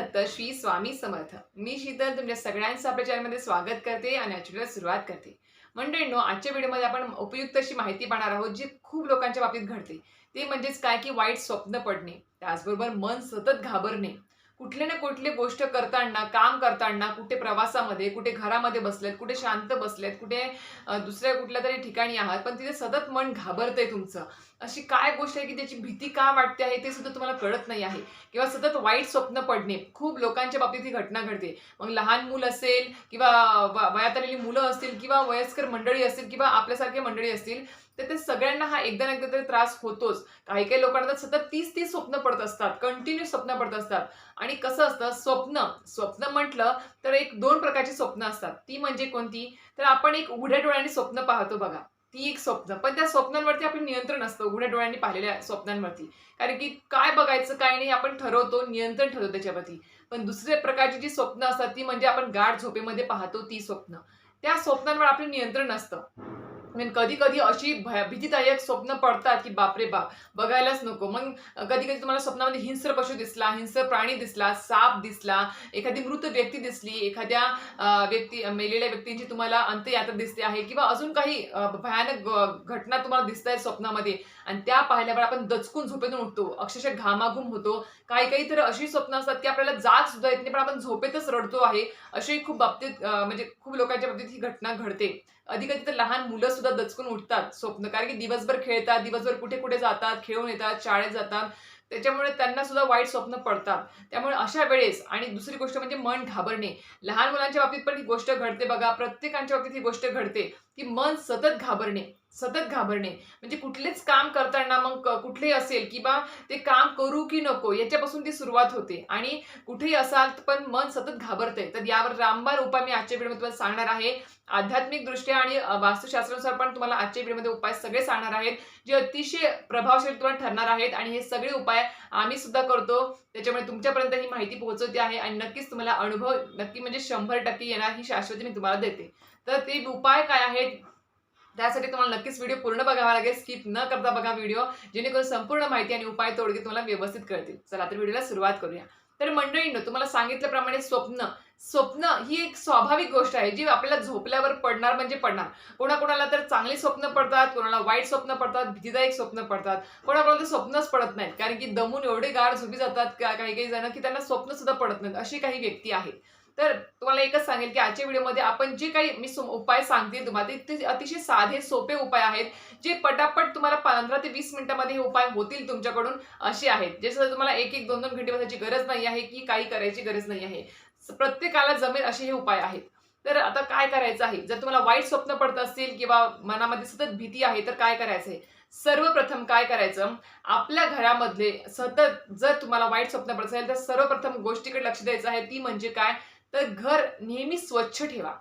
दत्त श्री स्वामी समर्थ. मी शीतल तुमच्या सगळ्यांचं आपल्या चॅनलमध्ये स्वागत करते आणि आजच्या सुरुवात करते. मंडळींनो आजच्या व्हिडिओमध्ये आपण उपयुक्त अशी माहिती पाहणार आहोत जी खूप लोकांच्या बाबतीत घडते. ते म्हणजेच काय? की वाईट स्वप्न पडणे. त्याचबरोबर मन सतत घाबरणे. कुठले ना कुठली गोष्ट करताना काम करताना कुठे प्रवासामध्ये कुठे घरामध्ये बसलेत कुठे शांत बसलेत कुठे दुसऱ्या कुठल्या तरी ठिकाणी आहात पण तिथे सतत मन घाबरतंय तुमचं. अशी काय गोष्ट आहे की त्याची भीती का वाटते आहे ते सुद्धा तुम्हाला कळत नाही आहे. किंवा सतत वाईट स्वप्न पडणे खूप लोकांच्या बाबतीत ही घटना घडते. मग लहान मूल असेल किंवा वयात आलेली मुलं असतील किंवा वयस्कर मंडळी असतील किंवा आपल्यासारखे मंडळी असतील तर ते सगळ्यांना हा एकदा ना एकदा तरी त्रास होतोच. काही काही लोकांना तर सतत तीस तीस स्वप्न पडत असतात कंटिन्यू स्वप्न पडत असतात. आणि कसं असतं स्वप्न स्वप्न म्हटलं तर एक दोन प्रकारची स्वप्न असतात. ती म्हणजे कोणती? तर आपण एक उघड्या डोळ्यांनी स्वप्न पाहतो बघा. ती एक स्वप्न. पण त्या स्वप्नांवरती आपलं नियंत्रण असतं उघड्या डोळ्यांनी पाहिलेल्या स्वप्नांवरती. कारण की काय बघायचं काय नाही आपण ठरवतो नियंत्रण ठरवतो त्याच्यावरती. पण दुसऱ्या प्रकारची जी स्वप्न असतात ती म्हणजे आपण गाढ झोपेमध्ये पाहतो ती स्वप्न. त्या स्वप्नांवर आपलं नियंत्रण नसतं कधी कधी अशी भय भीतीदायक स्वप्न पडतात की बापरे बाप बघायलाच नको. मग कधी कधी तुम्हाला स्वप्नामध्ये हिंस्र पशु दिसला हिंस्र प्राणी दिसला साप दिसला एखादी मृत व्यक्ती दिसली एखाद्या व्यक्ती मेलेल्या व्यक्तींची तुम्हाला अंत्ययात्रा दिसते आहे किंवा अजून काही भयानक घटना तुम्हाला दिसत आहेत स्वप्नामध्ये आणि त्या पाहिल्यावर आपण दचकून झोपेतून उठतो. अक्षरशः घामाघूम होतो. काही काही तर अशी स्वप्न असतात की आपल्याला जाग सुद्धा येत नाही पण आपण झोपेतच रडतो आहे. अशी खूप बाबतीत म्हणजे खूप लोकांच्या बाबतीत ही घटना घडते. कधी कधी तर लहान मुलं सुद्धा दचकून उठतात स्वप्न. कारण की दिवसभर खेळतात दिवसभर कुठे कुठे जातात खेळून येतात शाळेत जातात. त्याच्यामुळे त्यांना सुद्धा वाईट स्वप्न पडतात. त्यामुळे अशा वेळेस आणि दुसरी गोष्ट म्हणजे मन घाबरणे. लहान मुलांच्या बाबतीत पण ही गोष्ट घडते बघा. प्रत्येकांच्या बाबतीत ही गोष्ट घडते की मन सतत घाबरणे. सतत घाबरणे. म्हणजे कुठलेच काम करताना मग कुठलेही असेल किंवा ते काम करू की नको याच्यापासून ती सुरुवात होते. आणि कुठेही असाल पण मन सतत घाबरते तर यावर रामबाण उपाय मी आजच्या व्हिडिओमध्ये तुम्हाला सांगणार आहे. आध्यात्मिक दृष्ट्या आणि वास्तुशास्त्रानुसार पण तुम्हाला आजच्या व्हिडिओमध्ये उपाय सगळे सांगणार आहेत जे अतिशय प्रभावशाली तुम्हाला ठरणार आहेत. आणि हे सगळे उपाय आम्ही सुद्धा करतो. त्याच्यामुळे तुमच्यापर्यंत ही माहिती पोहोचवते आहे आणि नक्कीच तुम्हाला अनुभव नक्की म्हणजे शंभर टक्के येणार ही शाश्वती मी तुम्हाला देते. तर ते उपाय काय आहेत? त्यासाठी तुम्हाला नक्कीच व्हिडिओ पूर्ण बघावा लागेल. स्किप न करता बघा व्हिडिओ जेणेकरून संपूर्ण माहिती आणि उपाय तोडगे तुम्हाला व्यवस्थित कळतील. चला तर व्हिडिओला सुरुवात करूया. तर मंडळींनो तुम्हाला सांगितल्याप्रमाणे स्वप्न स्वप्न ही एक स्वाभाविक गोष्ट आहे जी आपल्याला झोपल्यावर पडणार म्हणजे पडणार. कोणाकोणाला तर चांगली स्वप्न पडतात कोणाला वाईट स्वप्न पडतात भीतीदायक स्वप्न पडतात. कोणाकोणाला तर स्वप्नच पडत नाहीत कारण की दमून एवढे गार झोपी जातात का- काही काही जण की त्यांना स्वप्न सुद्धा पडत नाहीत अशी काही व्यक्ती आहेत तर तुम्हाला एकच सांगेल की आजच्या व्हिडिओमध्ये आपण जे काही मी उपाय सांगते तुम्हाला ते अतिशय साधे सोपे उपाय आहेत जे पटापट तुम्हाला पंधरा ते वीस मिनिटामध्ये हे उपाय होतील तुमच्याकडून असे आहेत. जसं तुम्हाला एक एक दोन दोन घंटे बसायची गरज नाही आहे की काही करायची गरज नाही आहे. प्रत्येकाला जमेल असे हे उपाय आहेत. तर आता काय करायचं आहे? जर तुम्हाला वाईट स्वप्न पडत असतील किंवा मनामध्ये सतत भीती आहे तर काय करायचं आहे सर्वप्रथम काय करायचं? आपल्या घरामधले सतत जर तुम्हाला वाईट स्वप्न पडत असेल तर सर्वप्रथम गोष्टीकडे लक्ष द्यायचं आहे. ती म्हणजे काय? तर घर नेहमी स्वच्छ ठेवा.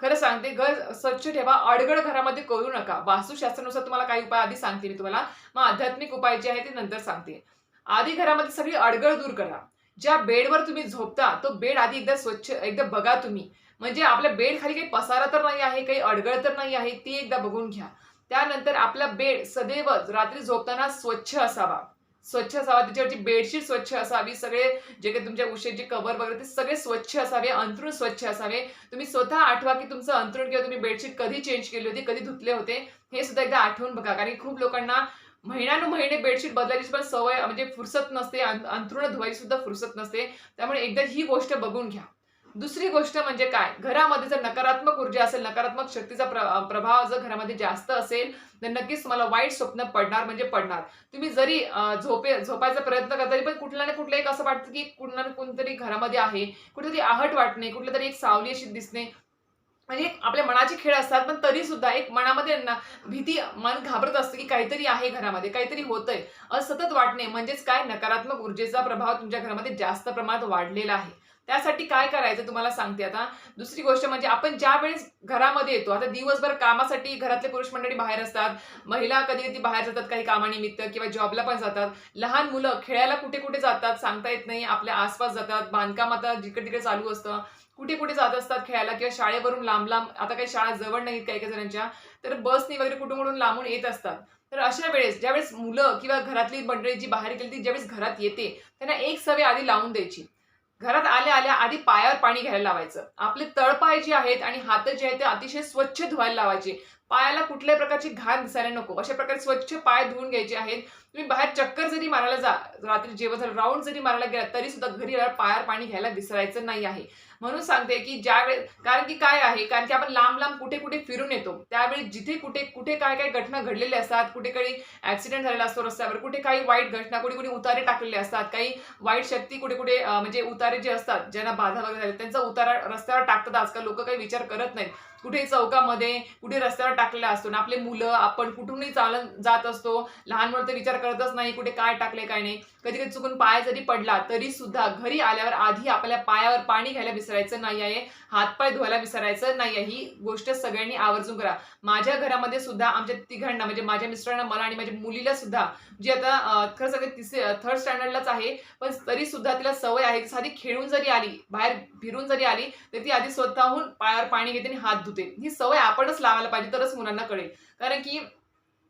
खरं सांगते घर स्वच्छ ठेवा अडगड घरामध्ये करू नका. वास्तुशास्त्रानुसार तुम्हाला काही उपाय आधी सांगते मी तुम्हाला. मग आध्यात्मिक उपाय जे आहे ते नंतर सांगते. आधी घरामध्ये सगळी अडगळ दूर करा. ज्या बेडवर तुम्ही झोपता तो बेड आधी एकदा स्वच्छ एकदा बघा तुम्ही. म्हणजे आपल्या बेड खाली काही पसारा तर नाही आहे काही अडगळ तर नाही आहे ती एकदा बघून घ्या. त्यानंतर आपला बेड सदैव रात्री झोपताना स्वच्छ असावा. स्वच्छ असावा त्याच्यावरची बेडशीट स्वच्छ असावी सगळे जे काही तुमच्या उशेचे कवर वगैरे ते सगळे स्वच्छ असावे अंथरूण स्वच्छ असावे. तुम्ही स्वतः आठवा की तुमचं अंथरूण किंवा तुम्ही बेडशीट कधी चेंज केली होती कधी धुतले होते हे सुद्धा एकदा आठवून बघा. कारण खूप लोकांना महिन्यानुमहिने बेडशीट बदलायची पण सवय म्हणजे फुरसत नसते अंत- धुवायची सुद्धा फुरसत नसते. त्यामुळे एकदा ही गोष्ट बघून घ्या. दुसरी गोष्ट म्हणजे काय? घरामध्ये जर नकारात्मक ऊर्जा असेल नकारात्मक शक्तीचा प्रभाव जर घरामध्ये जास्त असेल तर नक्कीच तुम्हाला वाईट स्वप्न पडणार म्हणजे पडणार. तुम्ही जरी झोपे झोपायचा प्रयत्न करता तरी पण कुठल्या ना कुठलं एक असं वाटतं की कुणा ना कोणतरी घरामध्ये आहे कुठेतरी आहट वाटणे कुठल्या तरी एक सावली अशी दिसणे. म्हणजे आपल्या मनाचे खेळ असतात पण तरी सुद्धा एक मनामध्ये ना भीती मन घाबरत असतं की काहीतरी आहे घरामध्ये काहीतरी होतंय. असं सतत वाटणे म्हणजेच काय? नकारात्मक ऊर्जेचा प्रभाव तुमच्या घरामध्ये जास्त प्रमाणात वाढलेला आहे. त्यासाठी काय करायचं तुम्हाला सांगते आता. दुसरी गोष्ट म्हणजे आपण ज्या वेळेस घरामध्ये येतो आता दिवसभर कामासाठी घरातले पुरुष मंडळी बाहेर असतात महिला कधी कधी बाहेर जातात काही कामानिमित्त किंवा जॉबला पण जातात. लहान मुलं खेळायला कुठे कुठे जातात सांगता येत नाही आपल्या आसपास जातात बांधकाम आता जिकडे तिकडे चालू असतं. कुठे कुठे जात असतात खेळायला किंवा शाळेवरून लांब लांब आता काही शाळा जवळ नाहीत काही काही जणांच्या तर बसनी वगैरे कुठून कुठून लांबून येत असतात. तर अशा वेळेस ज्यावेळेस मुलं किंवा घरातली मंडळी जी बाहेर गेली ती ज्यावेळेस घरात येते त्यांना एक सवय आधी लावून द्यायची. घरात आल्या आल्या आधी पायावर पाणी घ्यायला लावायचं. आपले तळपाय जे आहेत आणि हात जे आहेत ते अतिशय स्वच्छ धुवायला लावायचे. पायाला कुठल्याही प्रकारची घाण दिसायला नको. अशा प्रकारे स्वच्छ पाय धुवून घ्यायचे आहेत. तुम्ही बाहेर चक्कर जरी मारायला जा रात्री जेवण झालं राऊंड जरी मारायला गेला तरी सुद्धा घरी पायावर पाणी घ्यायला विसरायचं नाही आहे. म्हणून सांगते की ज्या वेळेस कारण की काय आहे कारण की आपण लांब लांब कुठे कुठे फिरून येतो त्यावेळी जिथे कुठे कुठे काय काय घटना घडलेल्या असतात कुठे काही ऍक्सिडेंट झालेला असतो रस्त्यावर कुठे काही वाईट घटना कुठे कुठे उतारे टाकलेले असतात काही वाईट शक्ती कुठे कुठे म्हणजे उतारे जे असतात ज्यांना बाधा वगैरे झाली त्यांचा उतारा रस्त्यावर टाकतात. आजकाल लोक काही विचार करत नाहीत. कुठे चौकामध्ये कुठे रस्त्यावर टाकलेला असतो आणि आपले मुलं आपण कुठूनही चालत जात असतो लहान मुलं तर विचार कळतच नाही कुठे काय टाकले काय नाही. कधी कधी चुकून पाय जरी पडला तरी सुद्धा घरी आल्यावर आधी आपल्या पायावर पाणी घ्यायला विसरायचं नाही आहे हातपाय धुवायला विसरायचं नाही आहे. ही गोष्ट सगळ्यांनी आवर्जून करा. माझ्या घरामध्ये सुद्धा आमच्या तिघांना म्हणजे माझ्या मिस्टरांना मला आणि माझ्या मुलीला सुद्धा जी आता खरं सगळे तिसरे थर्ड स्टँडर्डलाच आहे पण तरी सुद्धा तिला सवय आहे साधी खेळून जरी आली बाहेर फिरून जरी आली तर ती आधी स्वतःहून पायावर पाणी घेते आणि हात धुते. ही सवय आपणच लावायला पाहिजे तरच मुलांना कळेल. कारण की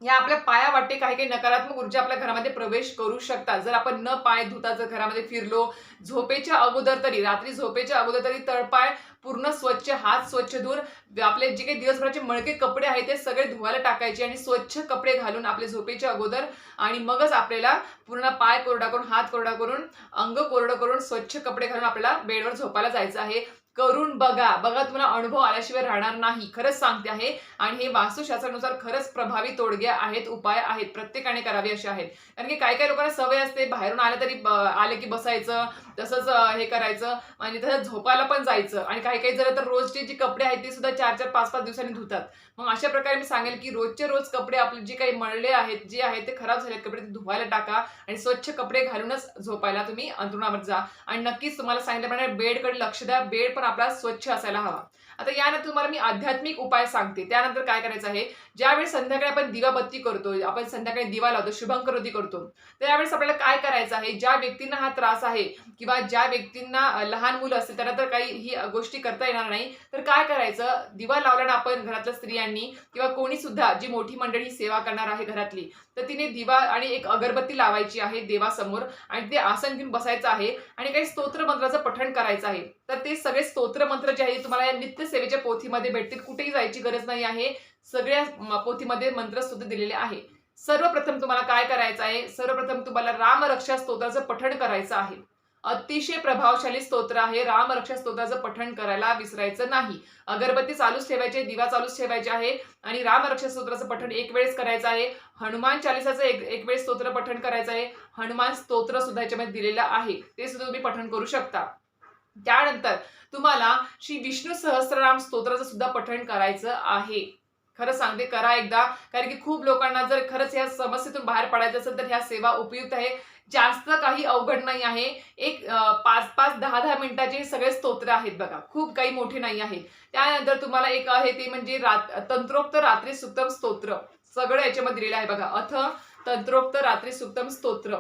या आपल्या पाया वाटते काही काही नकारात्मक ऊर्जा आपल्या घरामध्ये प्रवेश करू शकतात. जर आपण न पाय धुता जर घरामध्ये फिरलो झोपेच्या अगोदर तरी रात्री झोपेच्या अगोदर तरी तळपाय पूर्ण स्वच्छ हात स्वच्छ धुवून आपले जे काही दिवसभराचे मळके कपडे आहेत ते सगळे धुवायला टाकायचे आणि स्वच्छ कपडे घालून आपले झोपेच्या अगोदर आणि मगच आपल्याला पूर्ण पाय कोरडा करून हात कोरडा करून अंग कोरडं करून स्वच्छ कपडे घालून आपल्याला बेडवर झोपायला जायचं आहे. करून बघा. बघा तुम्हाला अनुभव आल्याशिवाय राहणार नाही. खरंच सांगते आहे. आणि हे वास्तुशास्त्रानुसार खरंच प्रभावी तोडगे आहेत उपाय आहेत प्रत्येकाने करावे असे आहेत. कारण की काही काही लोकांना सवय असते बाहेरून आलं तरी आले की बसायचं तसंच हे करायचं आणि तसंच झोपायला पण जायचं. आणि काही काही जर तर रोजचे जे कपडे आहेत ते सुद्धा चार चार पाच पाच दिवसांनी धुतात. मग अशा प्रकारे मी सांगेल की रोजचे रोज कपडे आपले जे काही मळले आहेत जे आहेत ते खराब झालेत कपडे ते धुवायला टाका आणि स्वच्छ कपडे घालूनच झोपायला तुम्ही अंतरुणावर जा. आणि नक्कीच तुम्हाला सांगितल्याप्रमाणे बेडकडे लक्ष द्या. बेड पण आपला स्वच्छ असायला हवा. आता यानंतर तुम्हाला मी आध्यात्मिक उपाय सांगते. त्यानंतर काय करायचं आहे? ज्यावेळी संध्याकाळी आपण दिवाबत्ती करतो आपण संध्याकाळी दिवा लावतो शुभंकरोती करतो. तर त्यावेळेस आपल्याला काय करायचं आहे? ज्या व्यक्तींना हा त्रास आहे किंवा ज्या व्यक्तींना लहान मुलं असतील त्यांना तर काही ही गोष्टी करता येणार नाही. तर काय करायचं? दिवा लावल्यानं आपण घरातल्या स्त्रियांनी किंवा कोणी सुद्धा जी मोठी मंडळी सेवा करणार आहे घरातली तर तिने दिवा आणि एक अगरबत्ती लावायची आहे देवासमोर आणि ते आसन घेऊन बसायचं आहे आणि काही स्तोत्र मंत्राचं पठण करायचं आहे. तर ते सगळे स्तोत्र मंत्र जे आहे तुम्हाला या नित्य सेवेच्या पोथीमध्ये भेटतील. कुठेही जायची गरज नाही आहे. सगळ्या पोथीमध्ये मंत्र सुद्धा दिलेले आहे. सर्वप्रथम तुम्हाला काय करायचं आहे? सर्वप्रथम तुम्हाला रामरक्षा स्तोत्राचं पठण करायचं आहे. अतिशय प्रभावशाली स्तोत्र आहे. रामरक्षा स्तोत्राचं पठण करायला विसरायचं नाही. अगरबत्ती चालूच ठेवायचे दिवा चालूच ठेवायचे आहे आणि रामरक्षा स्तोत्राचं पठण एक वेळेस करायचं आहे. हनुमान चालिसाचं एक एक वेळेस स्तोत्र पठण करायचं आहे. हनुमान स्तोत्र सुद्धा याच्यामध्ये दिलेलं आहे. ते सुद्धा तुम्ही पठण करू शकता. त्यानंतर तुम्हाला श्री विष्णू सहस्रनाम स्तोत्राचं सुद्धा पठण करायचं आहे. खरं सांगते करा एकदा. कारण की खूप लोकांना जर खरंच या समस्येतून बाहेर पडायचं असेल तर ह्या सेवा उपयुक्त आहे. जास्त काही अवघड नाही आहे. एक पाच पाच दहा दहा मिनिटाचे सगळे स्तोत्र आहेत बघा. खूप काही मोठे नाही आहे. त्यानंतर तुम्हाला एक आहे ते म्हणजे रात तंत्रोक्त रात्री सुक्तम स्तोत्र. सगळं याच्यामध्ये दिलेलं आहे बघा. अथ तंत्रोक्त रात्री सुक्तम स्तोत्र.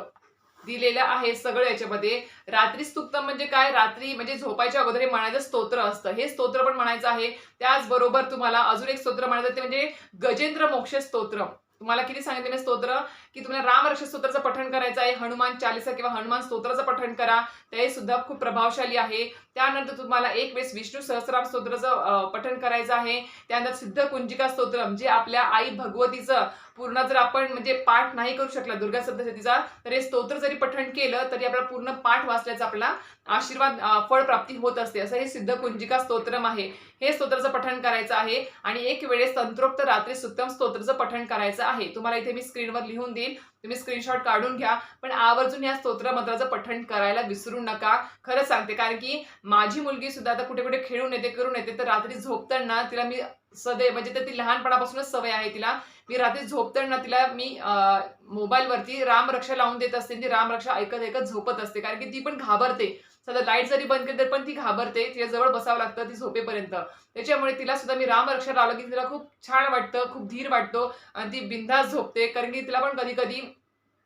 दिलेलं आहे सगळं याच्यामध्ये. रात्री स्तुक्तम म्हणजे काय? रात्री म्हणजे झोपायच्या अगोदर हे म्हणायचं स्तोत्र असतं. हे स्तोत्र पण म्हणायचं आहे. त्याचबरोबर तुम्हाला अजून एक स्तोत्र म्हणायचं ते म्हणजे गजेंद्र मोक्ष स्तोत्र. तुम्हाला किती सांगितले मी स्तोत्र? की तुम्हाला रामरक्ष स्तोत्राचं पठण करायचं आहे हनुमान चालिसा किंवा हनुमान स्तोत्राचं पठण करा. ते सुद्धा खूप प्रभावशाली आहे. त्यानंतर तुम्हाला एक वेळेस विष्णू सहस्राम स्तोत्राचं पठण करायचं आहे. त्यानंतर सिद्ध कुंजिका स्तोत्रम जे आपल्या आई भगवतीचं पूर्ण जर आपण म्हणजे पाठ नाही करू शकला दुर्गा सप्तशतीचा तर हे स्तोत्र जरी पठण केलं तरी आपल्याला पूर्ण पाठ वाचल्याचा आपला आशीर्वाद फळ प्राप्ती होत असते. असं हे सिद्ध कुंजिका स्तोत्रम आहे. हे स्तोत्राचं पठण करायचं आहे आणि एक वेळेस तंत्रोक्त रात्री सुत्तम स्तोत्राचं पठण करायचं आहे. तुम्हाला इथे मी स्क्रीनवर लिहून देईल तुम्ही स्क्रीनशॉट काढून घ्या. पण आवर्जून या स्तोत्र मंत्राचं पठण करायला विसरू नका. खरंच सांगते कारण की माझी मुलगी सुद्धा आता कुठे कुठे खेळून येते करून येते तर रात्री झोपताना तिला मी सदैव म्हणजे तर ती लहानपणापासूनच सवय आहे तिला. मी रात्री झोपताना तिला मी मोबाईलवरती रामरक्षा लावून देत असते ती रामरक्षा ऐकत ऐकत झोपत असते. कारण की ती पण घाबरते. सध्या लाइट जरी बंद केली तर पण ती घाबरते. तिच्या जवळ बसावं लागतं ती झोपेपर्यंत. त्याच्यामुळे तिला सुद्धा मी रामरक्षा लावलं की तिला खूप छान वाटतं खूप धीर वाटतो आणि ती बिंदास झोपते. कारण की तिला पण कधी कधी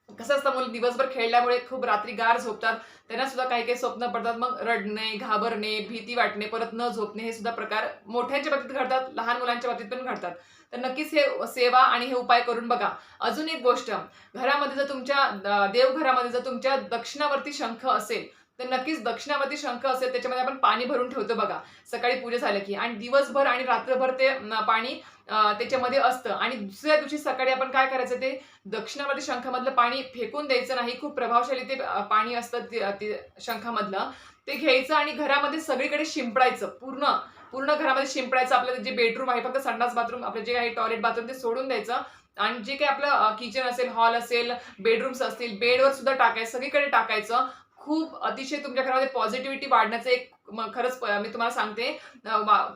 कसं असतं मुलं दिवसभर खेळल्यामुळे खूप रात्री गार झोपतात. त्यांना सुद्धा काही काही स्वप्न पडतात. मग रडणे घाबरणे भीती वाटणे परत न झोपणे हे सुद्धा प्रकार मोठ्यांच्या बाबतीत घडतात लहान मुलांच्या बाबतीत पण घडतात. तर नक्कीच हे सेवा आणि हे उपाय करून बघा. अजून एक गोष्ट घरामध्ये जर तुमच्या देवघरामध्ये जर तुमच्या दक्षिणावरती शंख असेल तर नक्कीच दक्षिणामध्ये शंख असेल त्याच्यामध्ये आपण पाणी भरून ठेवतो बघा. सकाळी पूजा झालं की. आणि दिवसभर आणि रात्रभर ते पाणी त्याच्यामध्ये असतं. आणि दुसऱ्या दिवशी सकाळी आपण काय करायचं ते दक्षिणामध्ये शंखामधलं पाणी फेकून द्यायचं नाही. खूप प्रभावशाली ते पाणी असतं ते- शंखामधलं. ते घ्यायचं आणि घरामध्ये सगळीकडे शिंपडायचं. पूर्ण पूर्ण घरामध्ये शिंपडायचं. आपलं जे बेडरूम आहे फक्त संडास बाथरूम आपलं जे काही टॉयलेट बाथरूम ते सोडून द्यायचं. आणि जे काही आपलं किचन असेल हॉल असेल बेडरूम्स असतील बेडवर सुद्धा टाकायचं. सगळीकडे टाकायचं. खूप अतिशय तुमच्या घरामध्ये पॉझिटिव्हिटी वाढण्याचं एक खरंच मी तुम्हाला सांगते.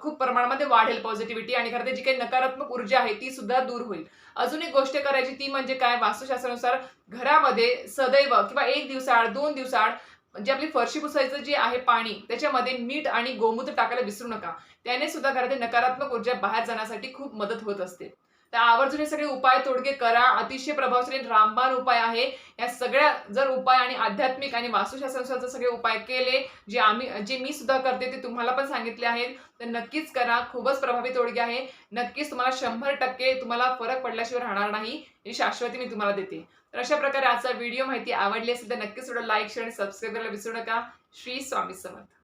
खूप प्रमाणामध्ये वाढेल पॉझिटिव्हिटी आणि खरं जी काही नकारात्मक ऊर्जा आहे ती सुद्धा दूर होईल. अजून एक गोष्ट करायची ती म्हणजे काय? वास्तुशास्त्रानुसार घरामध्ये सदैव किंवा एक दिवसाआड दोन दिवसाआड जे आपली फरशी पुसायचं जे आहे पाणी त्याच्यामध्ये मीठ आणि गोमूत्र टाकायला विसरू नका. त्याने सुद्धा घरातील नकारात्मक ऊर्जा बाहेर जाण्यासाठी खूप मदत होत असते. तर आवर्जून हे सगळे उपाय तोडगे करा. अतिशय प्रभावशाली रामबाण उपाय आहे. या सगळ्या जर उपाय आणि आध्यात्मिक आणि वास्तुशास्त्रानुसार जर सगळे उपाय केले जे आम्ही जे मी सुद्धा करते ते तुम्हाला पण सांगितले आहेत. तर नक्कीच करा. खूपच प्रभावी तोडगे आहे. नक्कीच तुम्हाला शंभर टक्के तुम्हाला फरक पडल्याशिवाय राहणार नाही. ही शाश्वती मी तुम्हाला देते. तर अशा प्रकारे आजचा व्हिडिओ माहिती आवडली असेल तर नक्कीच थोडं लाईक शेअर आणि सबस्क्राईब करायला विसरू नका. श्री स्वामी समर्थ.